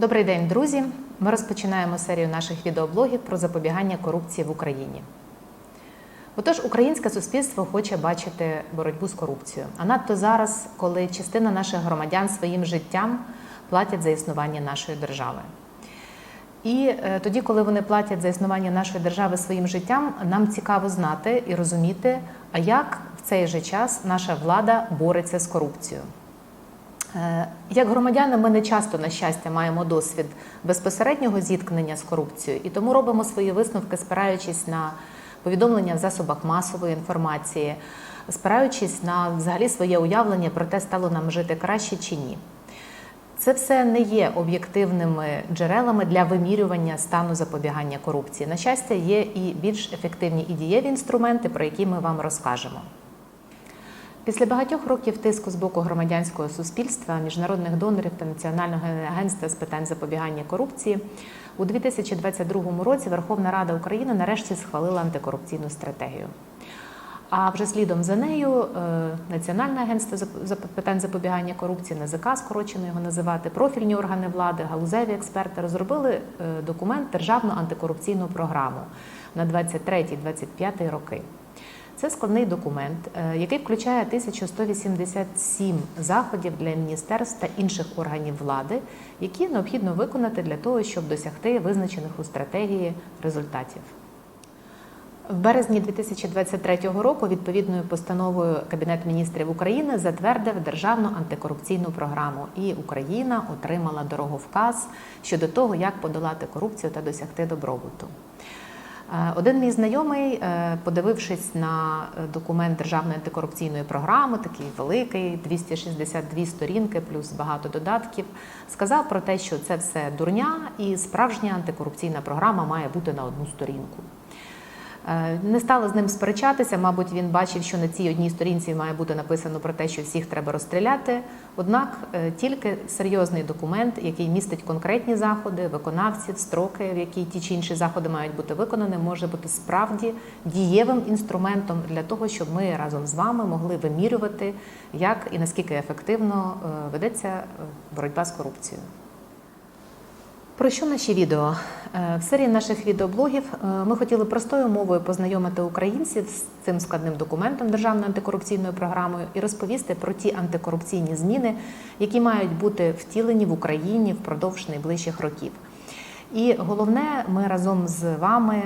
Добрий день, друзі! Ми розпочинаємо серію наших відеоблогів про запобігання корупції в Україні. Отож, українське суспільство хоче бачити боротьбу з корупцією. А надто зараз, коли частина наших громадян своїм життям платять за існування нашої держави. І е, тоді, коли вони платять за існування нашої держави своїм життям, нам цікаво знати і розуміти, а як в цей же час наша влада бореться з корупцією. Е, Як громадяни, ми не часто, на щастя, маємо досвід безпосереднього зіткнення з корупцією, і тому робимо свої висновки, спираючись на повідомлення в засобах масової інформації, спираючись на взагалі своє уявлення про те, стало нам жити краще чи ні. Це все не є об'єктивними джерелами для вимірювання стану запобігання корупції. На щастя, є і більш ефективні і дієві інструменти, про які ми вам розкажемо. Після багатьох років тиску з боку громадянського суспільства, міжнародних донорів та Національного агентства з питань запобігання корупції у 2022 році Верховна Рада України нарешті схвалила антикорупційну стратегію. А вже слідом за нею е, Національне агентство з питань запобігання корупції, НАЗК, скорочено його називати, профільні органи влади, галузеві експерти розробили е, документ Державну антикорупційну програму на 23-25 роки. Це складний документ, е, який включає 1187 заходів для міністерств та інших органів влади, які необхідно виконати для того, щоб досягти визначених у стратегії результатів. В березні 2023 року відповідною постановою Кабінет міністрів України затвердив державну антикорупційну програму, і Україна отримала дороговказ щодо того, як подолати корупцію та досягти добробуту. Один мій знайомий, подивившись на документ державної антикорупційної програми, такий великий, 262 сторінки, плюс багато додатків, сказав про те, що це все дурня, і справжня антикорупційна програма має бути на одну сторінку. Не стала з ним сперечатися, мабуть, він бачив, що на цій одній сторінці має бути написано про те, що всіх треба розстріляти. Однак тільки серйозний документ, який містить конкретні заходи, виконавців, строки, в які ті чи інші заходи мають бути виконані, може бути справді дієвим інструментом для того, щоб ми разом з вами могли вимірювати, як і наскільки ефективно ведеться боротьба з корупцією. Про що наші відео? В серії наших відеоблогів ми хотіли простою мовою познайомити українців з цим складним документом Державної антикорупційної програмою і розповісти про ті антикорупційні зміни, які мають бути втілені в Україні впродовж найближчих років. І головне, ми разом з вами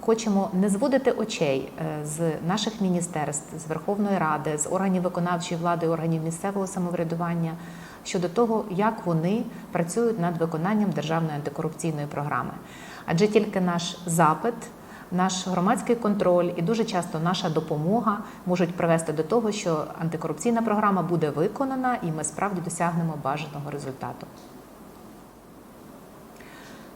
хочемо не зводити очей з наших міністерств, з Верховної Ради, з органів виконавчої влади, органів місцевого самоврядування щодо того, як вони працюють над виконанням державної антикорупційної програми. Адже тільки наш запит, наш громадський контроль і дуже часто наша допомога можуть привести до того, що антикорупційна програма буде виконана, і ми справді досягнемо бажаного результату.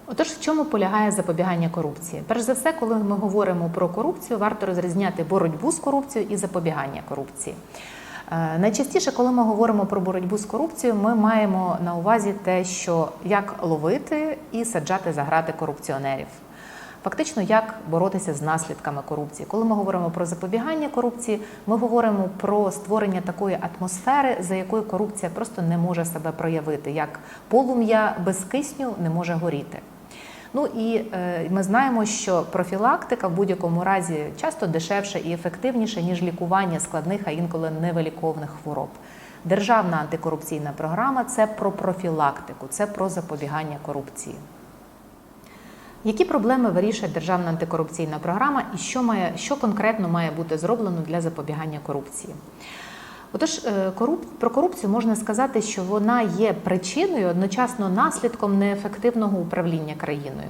Отож, в чому полягає запобігання корупції? Перш за все, коли ми говоримо про корупцію, варто розрізняти боротьбу з корупцією і запобігання корупції. Найчастіше, коли ми говоримо про боротьбу з корупцією, ми маємо на увазі те, що як ловити і саджати за грати корупціонерів. Фактично, як боротися з наслідками корупції. Коли ми говоримо про запобігання корупції, ми говоримо про створення такої атмосфери, за якою корупція просто не може себе проявити, як полум'я без кисню не може горіти. Ну і е, ми знаємо, що профілактика в будь-якому разі часто дешевша і ефективніша, ніж лікування складних, а інколи невиліковних хвороб. Державна антикорупційна програма це про профілактику, це про запобігання корупції. Які проблеми вирішує Державна антикорупційна програма і що, має, що конкретно має бути зроблено для запобігання корупції? Отож, коруп... про корупцію можна сказати, що вона є причиною одночасно наслідком неефективного управління країною.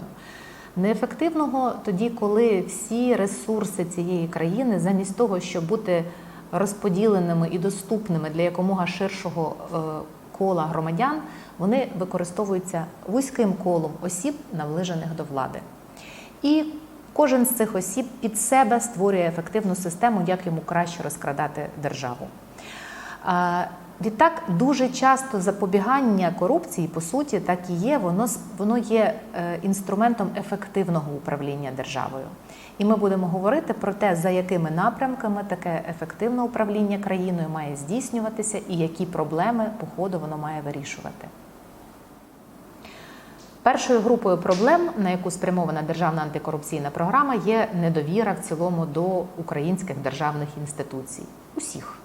Неефективного тоді, коли всі ресурси цієї країни, замість того, щоб бути розподіленими і доступними для якомога ширшого кола громадян, вони використовуються вузьким колом осіб, наближених до влади. І кожен з цих осіб під себе створює ефективну систему, як йому краще розкрадати державу. Відтак, дуже часто запобігання корупції, по суті, так і є, воно воно є інструментом ефективного управління державою. І ми будемо говорити про те, за якими напрямками таке ефективне управління країною має здійснюватися і які проблеми по ходу воно має вирішувати. Першою групою проблем, на яку спрямована державна антикорупційна програма, є недовіра в цілому до українських державних інституцій, усіх,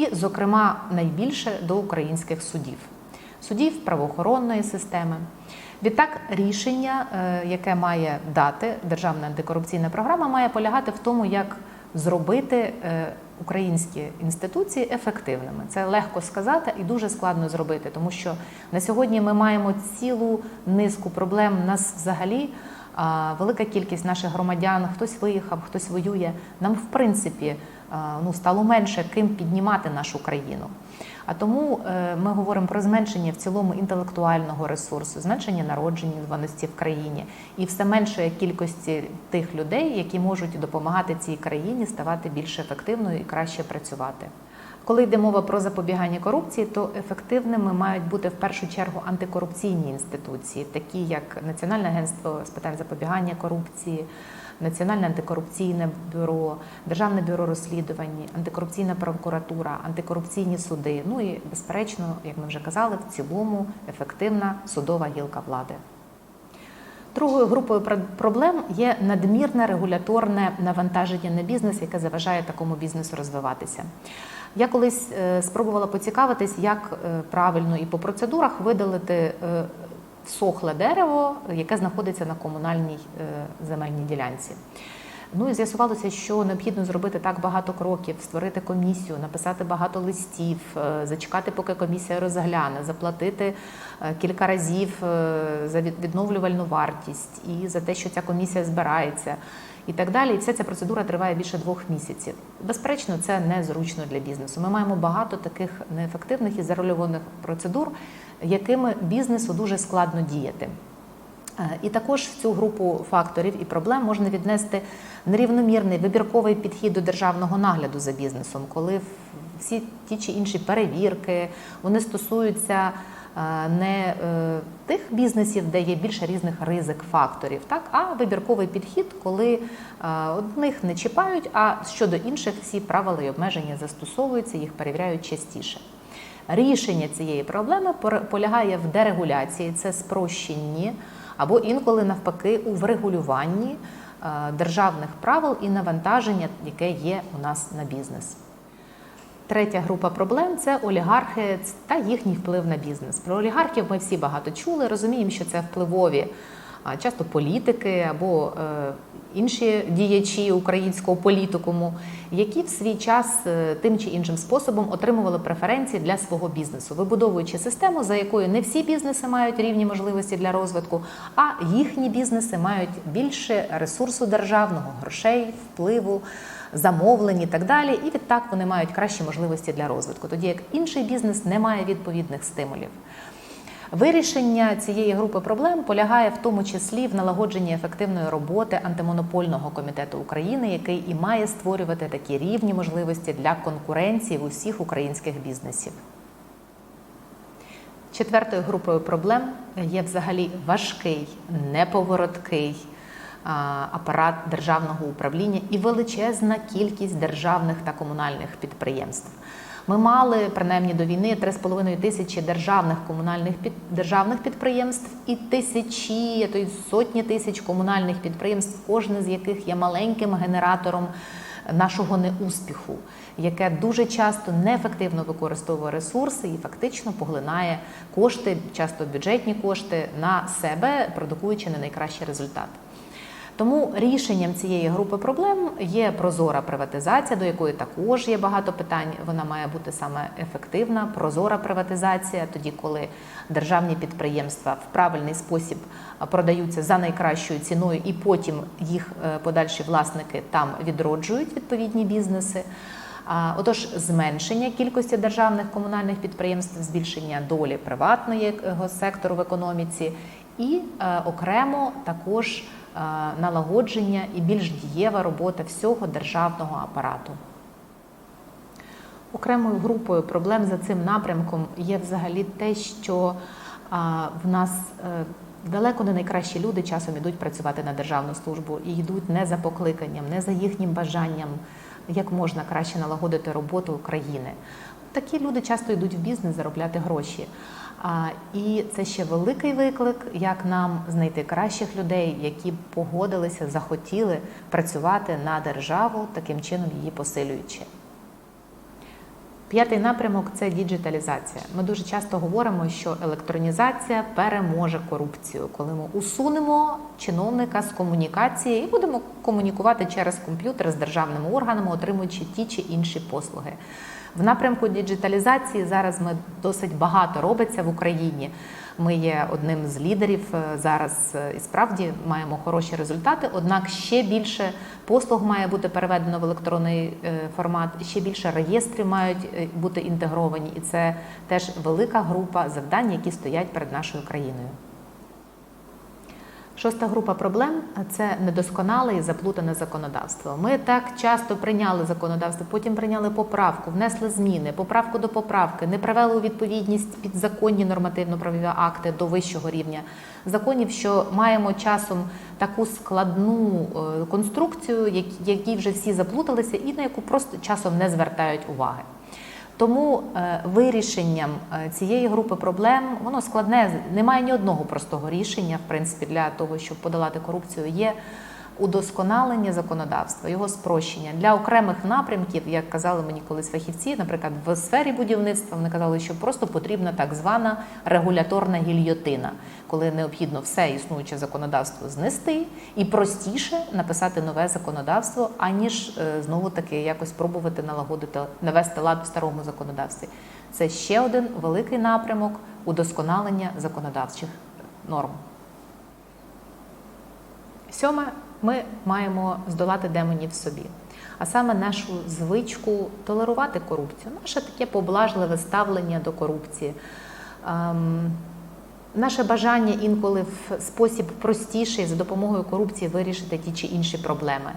і, зокрема, найбільше до українських судів, судів правоохоронної системи. Відтак, рішення, е, яке має дати державна антикорупційна програма, має полягати в тому, як зробити е, українські інституції ефективними. Це легко сказати і дуже складно зробити, тому що на сьогодні ми маємо цілу низку проблем. Нас взагалі велика кількість наших громадян, хтось виїхав, хтось воює. Нам, в принципі, ну стало менше ким піднімати нашу країну. А тому е, ми говоримо про зменшення в цілому інтелектуального ресурсу, зменшення народжуваності в країні і все меншої кількості тих людей, які можуть допомагати цій країні ставати більш ефективною і краще працювати. Коли йде мова про запобігання корупції, то ефективними мають бути в першу чергу антикорупційні інституції, такі як Національне агентство з питань запобігання корупції. Національне антикорупційне бюро, Державне бюро розслідувань, антикорупційна прокуратура, антикорупційні суди. Ну і безперечно, як ми вже казали, в цілому ефективна судова гілка влади. Другою групою проблем є надмірне регуляторне навантаження на бізнес, яке заважає такому бізнесу розвиватися. Я колись е, спробувала поцікавитись, як е, правильно і по процедурах видалити е, всохле дерево, яке знаходиться на комунальній земельній ділянці. Ну і з'ясувалося, що необхідно зробити так багато кроків, створити комісію, написати багато листів, зачекати, поки комісія розгляне, заплатити кілька разів за відновлювальну вартість і за те, що ця комісія збирається і так далі. І вся ця процедура триває більше двох місяців. Безперечно, це незручно для бізнесу. Ми маємо багато таких неефективних і зарольованих процедур, якими бізнесу дуже складно діяти. Е, і також в цю групу факторів і проблем можна віднести нерівномірний вибірковий підхід до державного нагляду за бізнесом, коли всі ті чи інші перевірки вони стосуються Е, не е, тих бізнесів, де є більше різних ризик факторів, так а вибірковий підхід, коли одних не чіпають, а щодо інших всі правила і обмеження застосовуються, їх перевіряють частіше. Рішення цієї проблеми полягає в дерегуляції, це спрощенні або інколи навпаки у врегулюванні державних правил і навантаження, яке є у нас на бізнес. Третя група проблем це олігархи та їхній вплив на бізнес. Про олігархів ми всі багато чули, розуміємо, що це впливові часто політики або е, інші діячі українського політикуму, які в свій час е, тим чи іншим способом отримували преференції для свого бізнесу, вибудовуючи систему, за якою не всі бізнеси мають рівні можливості для розвитку, а їхні бізнеси мають більше ресурсу державного, грошей, впливу замовлень і так далі. І відтак вони мають кращі можливості для розвитку, тоді як інший бізнес не має відповідних стимулів. Вирішення цієї групи проблем полягає в тому числі в налагодженні ефективної роботи антимонопольного комітету України, який і має створювати такі рівні можливості для конкуренції в усіх українських бізнесів. Четвертою групою проблем є взагалі важкий, неповороткий апарат державного управління і величезна кількість державних та комунальних підприємств. Ми мали принаймні до війни 3,5 тисячі державних комунальних під державних підприємств і тисячі, то й сотні тисяч комунальних підприємств, кожне з яких є маленьким генератором нашого неуспіху, яке дуже часто неефективно використовує ресурси і фактично поглинає кошти, часто бюджетні кошти на себе, продукуючи не найкращий результат. Тому рішенням цієї групи проблем є прозора приватизація, до якої також є багато питань. Вона має бути саме ефективна, прозора приватизація, тоді коли державні підприємства в правильний спосіб продаються за найкращою ціною, і потім їх е, подальші власники там відроджують відповідні бізнеси. Отож, зменшення кількості державних комунальних підприємств, збільшення долі приватного сектору в економіці, і е, окремо також. Е, налагодження і більш дієва робота всього державного апарату. Окремою групою проблем за цим напрямком є взагалі те, що в нас е, далеко не найкращі люди часом ідуть працювати на державну службу і йдуть не за покликанням, не за їхнім бажанням, як можна краще налагодити роботу України. Такі люди часто йдуть в бізнес заробляти гроші. А, і це ще великий виклик, як нам знайти кращих людей, які погодилися, захотіли працювати на державу, таким чином її посилюючи. П'ятий напрямок це діджиталізація. Ми дуже часто говоримо, що електронізація переможе корупцію, коли ми усунемо чиновника з комунікації і будемо комунікувати через комп'ютер з державними органами, отримуючи ті чи інші послуги. В напрямку діджиталізації зараз ми досить багато робиться в Україні. Ми є одним з лідерів е, зараз е, і справді маємо хороші результати. Однак ще більше послуг має бути переведено в електронний е, формат, ще більше реєстрів мають бути інтегровані, і це теж велика група завдань, які стоять перед нашою країною. Шоста група проблем це недосконале і заплутане законодавство. Ми так часто прийняли законодавство, потім прийняли поправку, внесли зміни, поправку до поправки, не привели у відповідність підзаконні нормативно-правові акти до вищого рівня законів, що маємо часом таку складну е, конструкцію, які- вже всі заплуталися, і на яку просто часом не звертають уваги. Тому е, вирішенням е, цієї групи проблем воно складне. Немає ні одного простого рішення, в принципі, для того, щоб подолати корупцію. Є удосконалення законодавства, його спрощення для окремих напрямків, як казали мені колись фахівці, наприклад, в сфері будівництва вони казали, що просто потрібна так звана регуляторна гільйотина, коли необхідно все існуюче законодавство знести і простіше написати нове законодавство, аніж е, знову таки якось пробувати налагодити навести лад в старому законодавстві. Це ще один великий напрямок удосконалення законодавчих норм. Сьоме, ми маємо здолати демонів собі, а саме нашу звичку толерувати корупцію, наше таке поблажливе ставлення до корупції. Ем, Наше бажання інколи в спосіб простіший за допомогою корупції вирішити ті чи інші проблеми.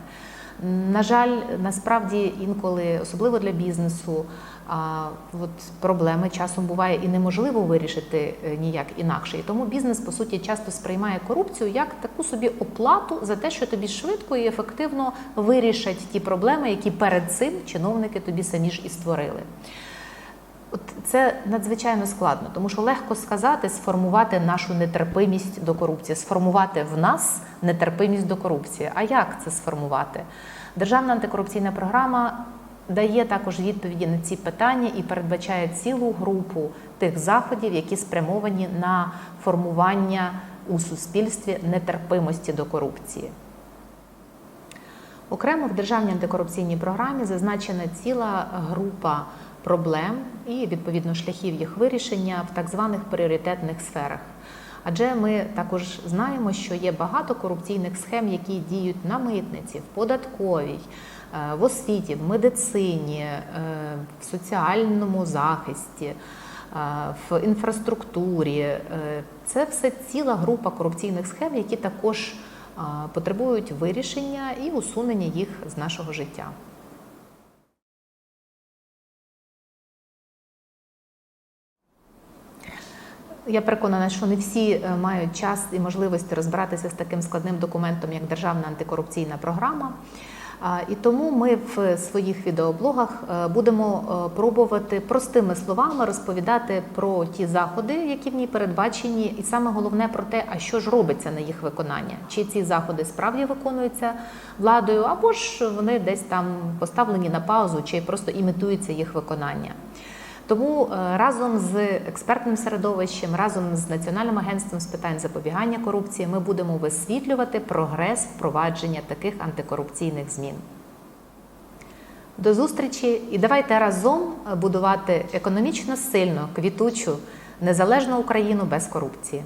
На жаль, насправді інколи, особливо для бізнесу, а, от проблеми часом буває і неможливо вирішити е, ніяк інакше. І тому бізнес, по суті, часто сприймає корупцію як таку собі оплату за те, що тобі швидко і ефективно вирішать ті проблеми, які перед цим чиновники тобі самі ж і створили. От це надзвичайно складно, тому що легко сказати, сформувати нашу нетерпимість до корупції, сформувати в нас нетерпимість до корупції. А як це сформувати? Державна антикорупційна програма дає також відповіді на ці питання і передбачає цілу групу тих заходів, які спрямовані на формування у суспільстві нетерпимості до корупції. Окремо в державній антикорупційній програмі зазначена ціла група проблем і відповідно шляхів їх вирішення в так званих пріоритетних сферах. Адже ми також знаємо, що є багато корупційних схем, які діють на митниці, в податковій, е, в освіті, в медицині, е, в соціальному захисті, е, в інфраструктурі. Це все ціла група корупційних схем, які також потребують вирішення і усунення їх з нашого життя. Я переконана, що не всі е, мають час і можливості розбиратися з таким складним документом, як Державна антикорупційна програма. І тому ми в своїх відеоблогах е, будемо е, пробувати простими словами розповідати про ті заходи, які в ній передбачені, і саме головне про те, а що ж робиться на їх виконання, чи ці заходи справді виконуються владою, або ж вони десь там поставлені на паузу, чи просто імітується їх виконання. Тому е, разом з експертним середовищем, разом з Національним агентством з питань запобігання корупції, ми будемо висвітлювати прогрес впровадження таких антикорупційних змін. До зустрічі і давайте разом будувати економічно сильну, квітучу, незалежну Україну без корупції.